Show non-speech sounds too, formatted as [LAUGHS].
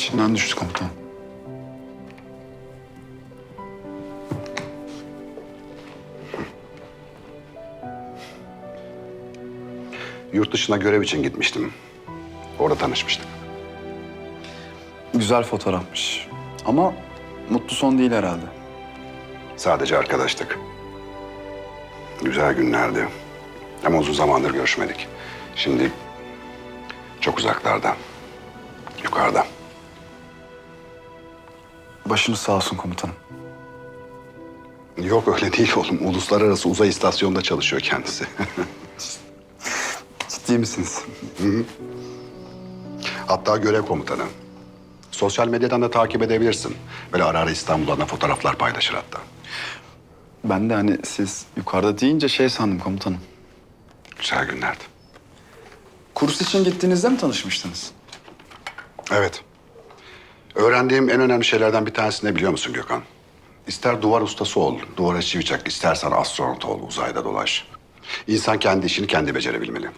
İçimden düştü komutanım. Yurt dışına görev için gitmiştim. Orada tanışmıştık. Güzel fotoğrafmış. Ama mutlu son değil herhalde. Sadece arkadaştık. Güzel günlerdi. Ama uzun zamandır görüşmedik. Şimdi çok uzaklarda. Yukarıda. Başınız sağ olsun komutanım. Yok öyle değil oğlum. Uluslararası uzay istasyonunda çalışıyor kendisi. [LAUGHS] Ciddi misiniz? Hatta görev komutanı. Sosyal medyadan da takip edebilirsin. Böyle ara ara İstanbul'dan da fotoğraflar paylaşır hatta. Ben de hani siz yukarıda deyince şey sandım komutanım. Güzel günlerdi. Kurs için gittiğinizde mi tanışmıştınız? Evet. Öğrendiğim en önemli şeylerden bir tanesi ne biliyor musun Gökhan? İster duvar ustası ol, duvara çivi çak, istersen astronot ol, uzayda dolaş. İnsan kendi işini kendi becerebilmeli.